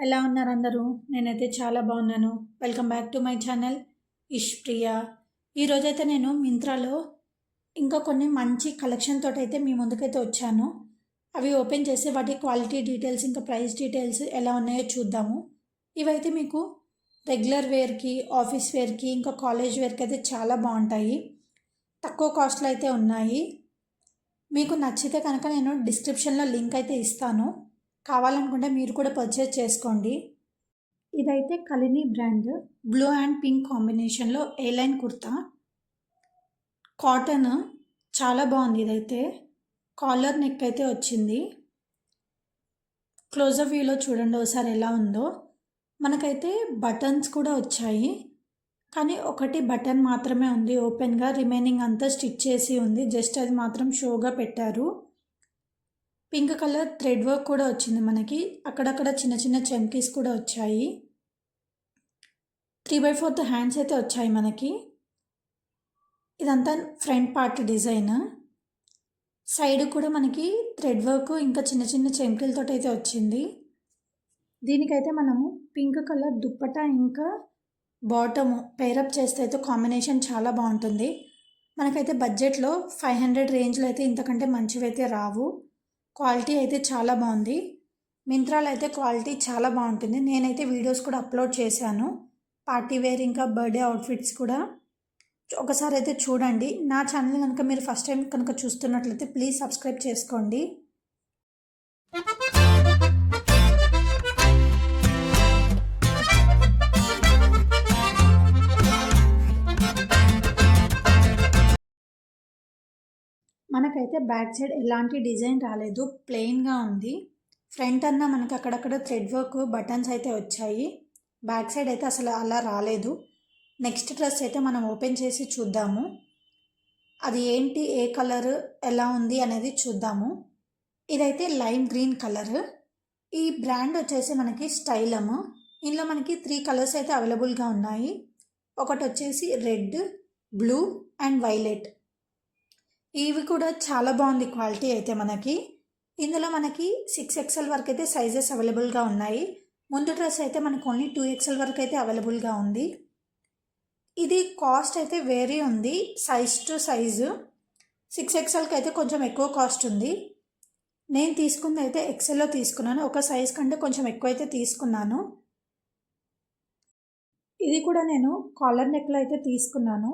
ఎలా ఉన్నారు అందరూ? నేనైతే చాలా బాగున్నాను. Welcome back to my channel Ish Priya ఈరోజైతే నేను మింత్రాలో ఇంకా కొన్ని మంచి కలెక్షన్ తోటి అయితే మీ ముందుకైతే వచ్చాను. అవి ఓపెన్ చేసి వాటి క్వాలిటీ డీటెయిల్స్ ఇంకా ప్రైస్ డీటెయిల్స్ ఎలా ఉన్నాయో చూద్దాము. ఇవైతే మీకు రెగ్యులర్ వేర్కి ఆఫీస్ వేర్కి ఇంకా కాలేజ్ వేర్కి అయితే చాలా బాగుంటాయి. తక్కువ కాస్ట్లో అయితే ఉన్నాయి. మీకు నచ్చితే కనుక నేను డిస్క్రిప్షన్లో లింక్ అయితే ఇస్తాను. కావాలనుకుంటే మీరు కూడా పర్చేస్ చేసుకోండి. ఇదైతే కలిని బ్రాండ్. బ్లూ అండ్ పింక్ కాంబినేషన్లో ఏ లైన్ కుర్తా. కాటన్. చాలా బాగుంది ఇదైతే. కాలర్ నెక్ అయితే వచ్చింది. క్లోజర్ వ్యూలో చూడండి ఒకసారి ఎలా ఉందో. మనకైతే బటన్స్ కూడా వచ్చాయి. కానీ ఒకటి బటన్ మాత్రమే ఉంది. ఓపెన్గా రిమైనింగ్ అంతా స్టిచ్ చేసి ఉంది. జస్ట్ అది మాత్రం షోగా పెట్టారు. పింక్ కలర్ థ్రెడ్ వర్క్ కూడా వచ్చింది మనకి. అక్కడక్కడ చిన్న చిన్న చెంకీస్ కూడా వచ్చాయి. త్రీ బై ఫోర్త్ హ్యాండ్స్ అయితే వచ్చాయి మనకి. ఇదంతా ఫ్రంట్ పార్ట్ డిజైన్. సైడ్ కూడా మనకి థ్రెడ్ వర్క్ ఇంకా చిన్న చిన్న చెంకీలతో అయితే వచ్చింది. దీనికైతే మనము పింక్ కలర్ దుప్పట ఇంకా బాటమ్ పేరప్ చేస్తే అయితే కాంబినేషన్ చాలా బాగుంటుంది. మనకైతే బడ్జెట్లో ఫైవ్ హండ్రెడ్ రేంజ్లో అయితే ఇంతకంటే మంచివైతే రావు. క్వాలిటీ అయితే చాలా బాగుంది. మింత్రాలో అయితే క్వాలిటీ చాలా బాగుంటుంది. నేనైతే వీడియోస్ కూడా అప్లోడ్ చేశాను. పార్టీ వేర్ ఇంకా బర్త్డే అవుట్ఫిట్స్ కూడా. ఒకసారి అయితే చూడండి. నా ఛానల్ కనుక మీరు ఫస్ట్ టైం కనుక చూస్తున్నట్లయితే ప్లీజ్ సబ్స్క్రైబ్ చేసుకోండి. మనకైతే బ్యాక్ సైడ్ ఎలాంటి డిజైన్ రాలేదు. ప్లెయిన్గా ఉంది. ఫ్రంట్ అన్న మనకి అక్కడక్కడ థ్రెడ్ వర్క్ బటన్స్ అయితే వచ్చాయి. బ్యాక్ సైడ్ అయితే అసలు అలా రాలేదు. నెక్స్ట్ డ్రెస్ అయితే మనం ఓపెన్ చేసి చూద్దాము. అది ఏంటి? ఏ కలర్ ఎలా ఉంది? అనేది చూద్దాము. ఇదైతే లైమ్ గ్రీన్ కలర్ ఈ బ్రాండ్ వచ్చేసి మనకి స్టైలమ్ ఇందులో మనకి త్రీ కలర్స్ అయితే అవైలబుల్గా ఉన్నాయి. ఒకటి వచ్చేసి రెడ్ బ్లూ అండ్ వైలెట్ ఇవి కూడా చాలా బాగుంది క్వాలిటీ అయితే మనకి. ఇందులో మనకి సిక్స్ ఎక్స్ఎల్ వరకు అయితే సైజెస్ అవైలబుల్గా ఉన్నాయి. ముందు డ్రెస్ అయితే మనకు ఓన్లీ టూ ఎక్స్ఎల్ వరకు అయితే అవైలబుల్గా ఉంది. ఇది కాస్ట్ అయితే వేరీ ఉంది సైజ్ టు సైజు సిక్స్ ఎక్స్ఎల్కి అయితే కొంచెం ఎక్కువ కాస్ట్ ఉంది. నేను తీసుకుంది అయితే ఎక్సెల్లో తీసుకున్నాను ఒక సైజ్ కంటే కొంచెం ఎక్కువ అయితే తీసుకున్నాను. ఇది కూడా నేను కాలర్ నెక్లో అయితే తీసుకున్నాను.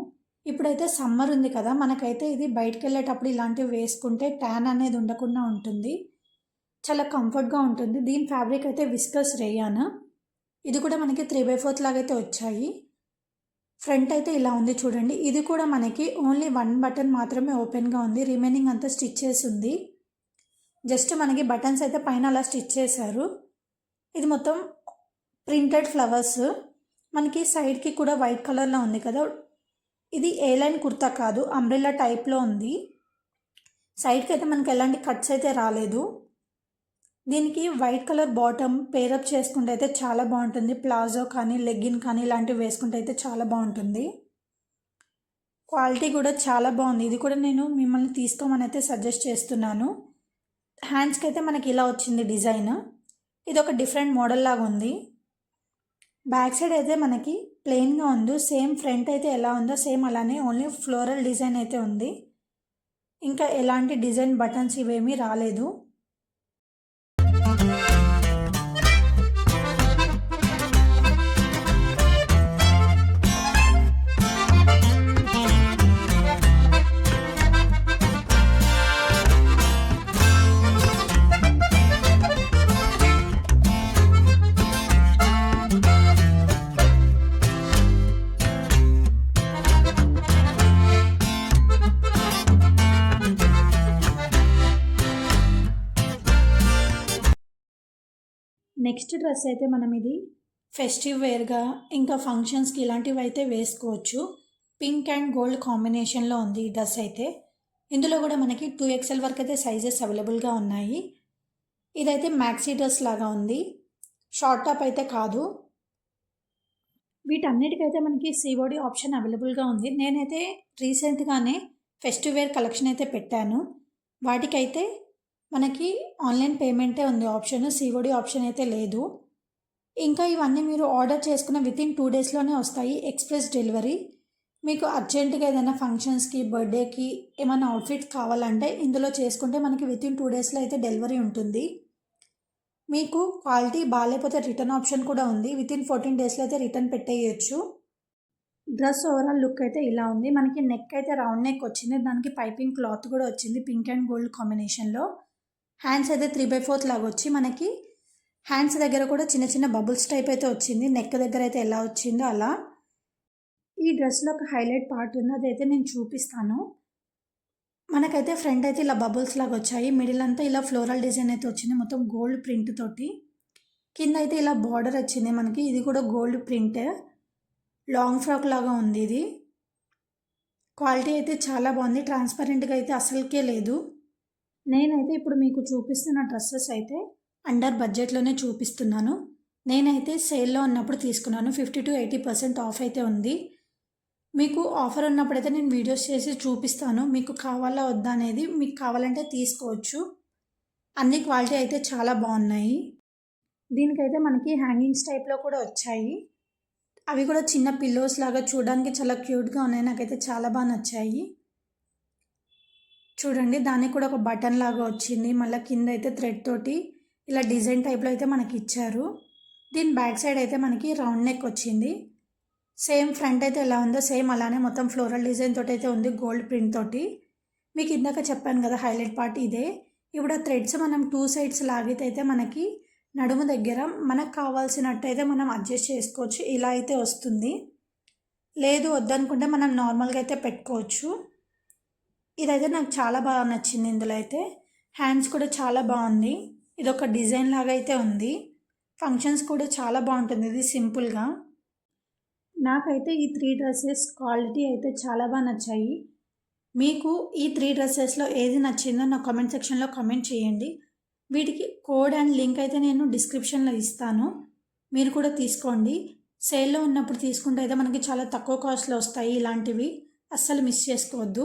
ఇప్పుడైతే సమ్మర్ ఉంది కదా మనకైతే ఇది బయటకు వెళ్ళేటప్పుడు ఇలాంటివి వేసుకుంటే ట్యాన్ అనేది ఉండకుండా ఉంటుంది. చాలా కంఫర్ట్గా ఉంటుంది. దీని ఫ్యాబ్రిక్ అయితే విస్కస్ రేయాన్. ఇది కూడా మనకి త్రీ బై ఫోర్త్ లాగైతే వచ్చాయి. ఫ్రంట్ అయితే ఇలా ఉంది చూడండి. ఇది కూడా మనకి ఓన్లీ వన్ బటన్ మాత్రమే ఓపెన్గా ఉంది. రిమైనింగ్ అంతా స్టిచ్ చేసి ఉంది. జస్ట్ మనకి బటన్స్ అయితే పైన అలా స్టిచ్ చేశారు. ఇది మొత్తం ప్రింటెడ్ ఫ్లవర్స్. మనకి సైడ్కి కూడా వైట్ కలర్లో ఉంది కదా ఇది ఏ లైన్ కుర్తా కాదు అంబ్రెల్లా టైప్లో ఉంది. సైడ్కి అయితే మనకి ఎలాంటి కట్స్ అయితే రాలేదు. దీనికి వైట్ కలర్ బాటమ్ పేరప్ చేసుకుంటే అయితే చాలా బాగుంటుంది. ప్లాజో కానీ లెగ్గిన్ కానీ ఇలాంటివి వేసుకుంటే అయితే చాలా బాగుంటుంది. క్వాలిటీ కూడా చాలా బాగుంది. ఇది కూడా నేను మిమ్మల్ని తీసుకోమని అయితే సజెస్ట్ చేస్తున్నాను. హ్యాండ్స్కి అయితే మనకి ఇలా వచ్చింది డిజైన్ ఇది ఒక డిఫరెంట్ మోడల్ లాగా ఉంది. బ్యాక్ సైడ్ అయితే మనకి ప్లెయిన్గా ఉంది సేమ్ ఫ్రంట్ అయితే ఎలా ఉందో సేమ్ అలానే ఓన్లీ ఫ్లోరల్ డిజైన్ అయితే ఉంది. ఇంకా ఎలాంటి డిజైన్ బటన్స్ ఇవేమీ రాలేదు. నెక్స్ట్ డ్రెస్ అయితే మనం ఇది ఫెస్టివ్ వేర్గా ఇంకా ఫంక్షన్స్కి ఇలాంటివి అయితే వేసుకోవచ్చు. పింక్ అండ్ గోల్డ్ కాంబినేషన్లో ఉంది ఈ డ్రెస్ అయితే. ఇందులో కూడా మనకి టూ ఎక్స్ఎల్ వరకు అయితే సైజెస్ అవైలబుల్గా ఉన్నాయి. ఇదైతే మ్యాక్సీ డ్రెస్ లాగా ఉంది. షార్ట్ టాప్ అయితే కాదు. వీటన్నిటికైతే మనకి సిఓడి ఆప్షన్ అవైలబుల్గా ఉంది. నేనైతే రీసెంట్గానే ఫెస్టివ్ వేర్ కలెక్షన్ అయితే పెట్టాను. వాటికైతే మనకి ఆన్లైన్ పేమెంటే ఉంది. ఆప్షన్ సిఓడి ఆప్షన్ అయితే లేదు. ఇంకా ఇవన్నీ మీరు ఆర్డర్ చేసుకున్న వితిన్ టూ డేస్లోనే వస్తాయి. Express delivery. మీకు అర్జెంటుగా ఏదైనా ఫంక్షన్స్కి బర్త్డేకి ఏమైనా అవుట్ఫిట్స్ కావాలంటే ఇందులో చేసుకుంటే మనకి వితిన్ టూ డేస్లో అయితే డెలివరీ ఉంటుంది. మీకు క్వాలిటీ బాగాలేకపోతే రిటర్న్ ఆప్షన్ కూడా ఉంది. వితిన్ ఫోర్టీన్ డేస్లో అయితే రిటర్న్ పెట్టేయచ్చు. డ్రెస్ ఓవరాల్ లుక్ అయితే ఇలా ఉంది. మనకి నెక్ అయితే రౌండ్ నెక్ వచ్చింది. దానికి పైపింగ్ క్లాత్ కూడా వచ్చింది. పింక్ అండ్ గోల్డ్ కాంబినేషన్లో. హ్యాండ్స్ అయితే త్రీ బై ఫోర్త్ లాగా వచ్చి మనకి హ్యాండ్స్ దగ్గర కూడా చిన్న చిన్న బబుల్స్ టైప్ అయితే వచ్చింది. నెక్ దగ్గర అయితే ఎలా వచ్చిందో అలా. ఈ డ్రెస్లో ఒక హైలైట్ పార్ట్ ఉంది. అదైతే నేను చూపిస్తాను. మనకైతే ఫ్రంట్ అయితే ఇలా బబుల్స్ లాగా వచ్చాయి. మిడిల్ అంతా ఇలా ఫ్లోరల్ డిజైన్ అయితే వచ్చింది. మొత్తం గోల్డ్ ప్రింట్ తోటి. కింద అయితే ఇలా బార్డర్ వచ్చింది మనకి. ఇది కూడా గోల్డ్ ప్రింట్ లాంగ్ ఫ్రాక్ లాగా ఉంది ఇది. క్వాలిటీ అయితే చాలా బాగుంది. ట్రాన్స్పరెంట్గా అయితే అసలుకే లేదు. నేనైతే ఇప్పుడు మీకు చూపిస్తున్న డ్రెస్సెస్ అయితే అండర్ బడ్జెట్లోనే చూపిస్తున్నాను. నేనైతే సేల్లో ఉన్నప్పుడు తీసుకున్నాను. Fifty to eighty percent off అయితే ఉంది. మీకు ఆఫర్ ఉన్నప్పుడైతే నేను వీడియోస్ చేసి చూపిస్తాను. మీకు కావాలా వద్దా అనేది మీకు కావాలంటే తీసుకోవచ్చు. అన్ని క్వాలిటీ అయితే చాలా బాగున్నాయి. దీనికైతే మనకి హ్యాంగింగ్స్ టైప్లో కూడా వచ్చాయి. అవి కూడా చిన్న పిల్లోస్ లాగా చూడడానికి చాలా క్యూట్గా ఉన్నాయి. నాకైతే చాలా బాగా నచ్చాయి. చూడండి దానికి కూడా ఒక బటన్ లాగా వచ్చింది. మళ్ళీ కింద అయితే థ్రెడ్ తోటి ఇలా డిజైన్ టైప్లో అయితే మనకి ఇచ్చారు. దీని బ్యాక్ సైడ్ అయితే మనకి రౌండ్ నెక్ వచ్చింది. సేమ్ ఫ్రంట్ అయితే ఎలా ఉందో సేమ్ అలానే మొత్తం ఫ్లోరల్ డిజైన్ తోటి అయితే ఉంది గోల్డ్ ప్రింట్ తోటి. మీకు ఇందాక చెప్పాను కదా హైలైట్ పార్ట్ ఇదే. ఇప్పుడు ఆ థ్రెడ్స్ మనం టూ సైడ్స్ లాగితే అయితే మనకి నడుము దగ్గర మనకు కావాల్సినట్టు అయితే మనం అడ్జస్ట్ చేసుకోవచ్చు. ఇలా అయితే వస్తుంది. లేదు వద్దనుకుంటే మనం నార్మల్గా అయితే పెట్టుకోవచ్చు. ఇదైతే నాకు చాలా బాగా నచ్చింది ఇందులో అయితే. హ్యాండ్స్ కూడా చాలా బాగుంది. ఇది ఒక డిజైన్ లాగా అయితే ఉంది. ఫంక్షన్స్ కూడా చాలా బాగుంటుంది ఇది సింపుల్గా నాకైతే ఈ త్రీ డ్రెస్సెస్ క్వాలిటీ అయితే చాలా బాగా నచ్చాయి. మీకు ఈ త్రీ డ్రెస్సెస్లో ఏది నచ్చిందో నా కామెంట్ సెక్షన్లో కామెంట్ చేయండి. వీటికి కోడ్ అండ్ లింక్ అయితే నేను డిస్క్రిప్షన్లో ఇస్తాను. మీరు కూడా తీసుకోండి. సేల్లో ఉన్నప్పుడు తీసుకుంటే అయితే మనకి చాలా తక్కువ కాస్ట్లో వస్తాయి ఇలాంటివి. అస్సలు మిస్ చేసుకోవద్దు.